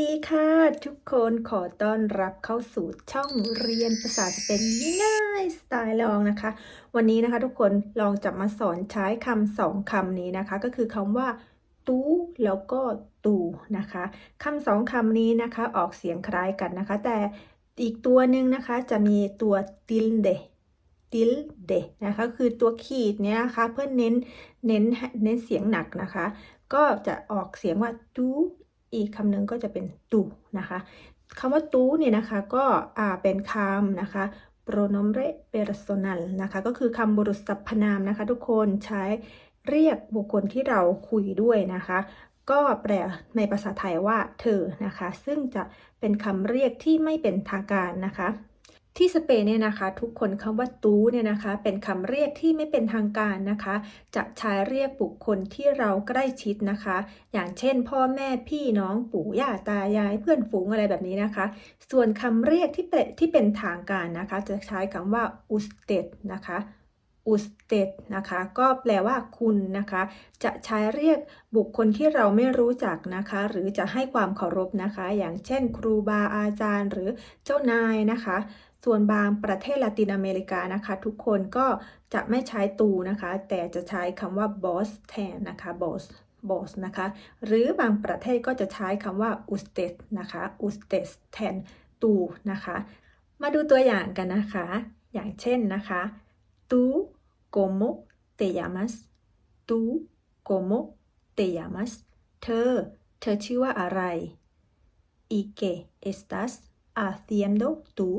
ดีค่ะทุกคนขอต้อนรับเข้าสู่ช่องเรียนภาษาสเปนง่ายสไตล์ลองนะคะ วันนี้นะคะทุกคนลองจะมาสอนใช้คำสองคำนี้นะคะ ก็คือคำว่าตู้แล้วก็ตูนะคะคำสองคำนี้นะคะออกเสียงคล้ายกันนะคะ แต่อีกตัวหนึ่งนะคะจะมีตัว tilde tilde นะคะคือตัวขีดเนี่ยนะคะเพื่อเน้นเน้นเน้นเสียงหนักนะคะ ก็จะออกเสียงว่าตู อีกคำหนึ่งก็จะเป็นตูนะคะคำว่าตูเนี่ยนะคะก็อ่าเป็นคำนะคะ pronombre personal นะคะ ก็คือคำบุรุษสรรพนามนะคะ ทุกคนใช้เรียกบุคคลที่เราคุยด้วยนะคะ ก็แปลในภาษาไทยว่าเธอนะคะ ซึ่งจะเป็นคำเรียกที่ไม่เป็นทางการนะคะ ที่สเปนเนี่ยนะคะ ทุกคนคำว่าตูเนี่ยนะคะ เป็นคำเรียกที่ไม่เป็นทางการนะคะ จะใช้เรียกบุคคลที่เราใกล้ชิดนะคะ อย่างเช่น พ่อแม่พี่น้องปู่ย่าตายายเพื่อนฝูงอะไรแบบนี้นะคะ ส่วนคำเรียกที่เป็นที่เป็นทางการนะคะ จะใช้คำว่า usted นะคะ usted นะคะก็แปลว่าคุณนะคะ จะใช้เรียกบุคคลที่เราไม่รู้จักนะคะ หรือจะให้ความเคารพนะคะ อย่างเช่น ครูบาอาจารย์ หรือเจ้านายนะคะ ส่วนบางประเทศละตินอเมริกานะคะ ทุกคนก็จะไม่ใช้ตูนะคะ แต่จะใช้คำว่า boss แทนนะคะ boss boss นะคะ หรือบางประเทศก็จะใช้คำว่า usted นะคะ usted แทนตูนะคะ มาดูตัวอย่างกันนะคะ อย่างเช่นนะคะ tú cómo te llamas tú cómo te llamas เธอ เธอชื่อว่าอะไร y qué estás haciendo tú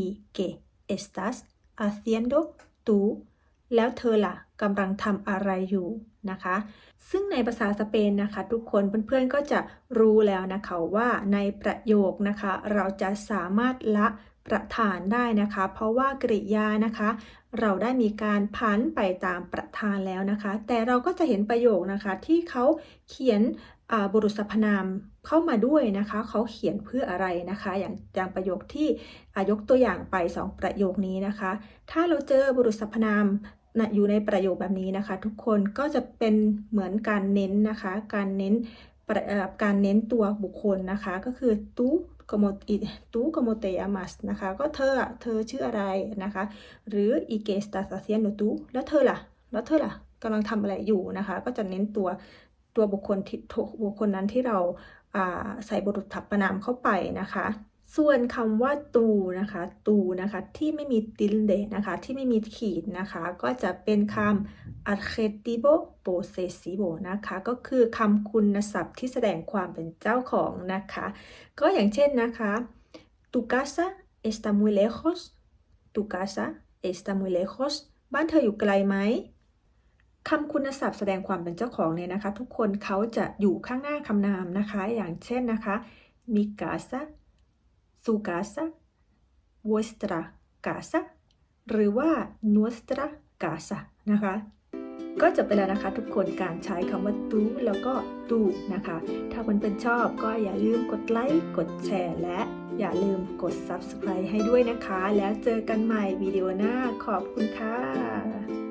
y qué estás haciendo tú แล้วเธอละ่ะกำลังทำอะไรอยู่นะคะ ซึ่งในภาษาสเปนนะคะ ทุกคนเพื่อนๆก็จะรู้แล้วนะคะว่าในประโยคนะคะ เราจะสามารถละ ประธานได้นะคะ เพราะว่ากริยานะคะ เราได้มีการพันไปตามประธานแล้วนะคะ แต่เราก็จะเห็นประโยคนะคะที่เขาเขียนบุรุษสรรพนามเข้ามาด้วยนะคะ เขาเขียนเพื่ออะไรนะคะ อย่างอย่างประโยคที่ยกตัวอย่างไป 2 ประโยคนี้นะคะ ถ้าเราเจอบุรุษสรรพนามนะอยู่ในประโยคแบบนี้นะคะ ทุกคนก็จะเป็นเหมือนการเน้นนะคะ การเน้น การเน้นตัวบุคคลนะคะ ก็คือ tú como y tú como te llamas นะคะ ก็เธออะเธอชื่ออะไรนะคะ หรืออีเกสตาซาเซียนโนตูแล้วเธอล่ะ แล้วเธอล่ะกำลังทำอะไรอยู่นะคะ ก็จะเน้นตัวตัวบุคคลที่บุคคลนั้นที่เราใส่บทถับประนามเข้าไปนะคะ ส่วนคำว่าตูนะคะ ตูนะคะที่ไม่มี tilde นะคะ ที่ไม่มีขีดนะคะ ก็จะเป็นคำ adjetivo possessivo นะคะ ก็คือคำคุณศัพท์ที่แสดงความเป็นเจ้าของนะคะ ก็อย่างเช่นนะคะ tu casa está muy lejos tu casa está muy lejos บ้านเธออยู่ไกลไหมคำคุณศัพท์แสดงความเป็นเจ้าของเนี่ยนะคะ ทุกคนเขาจะอยู่ข้างหน้าคำนามนะคะ อย่างเช่นนะคะ mi casa su casa vuestra casa หรือว่า nuestra casa นะคะก็จบไปแล้วนะคะทุกคนการใช้คำว่าตูแล้วก็ตูนะคะ ถ้าเพื่อนๆชอบก็อย่าลืมกดไลค์ กดแชร์ และอย่าลืมกด subscribe ให้ด้วยนะคะ แล้วเจอกันใหม่วิดีโอหน้าขอบคุณค่ะ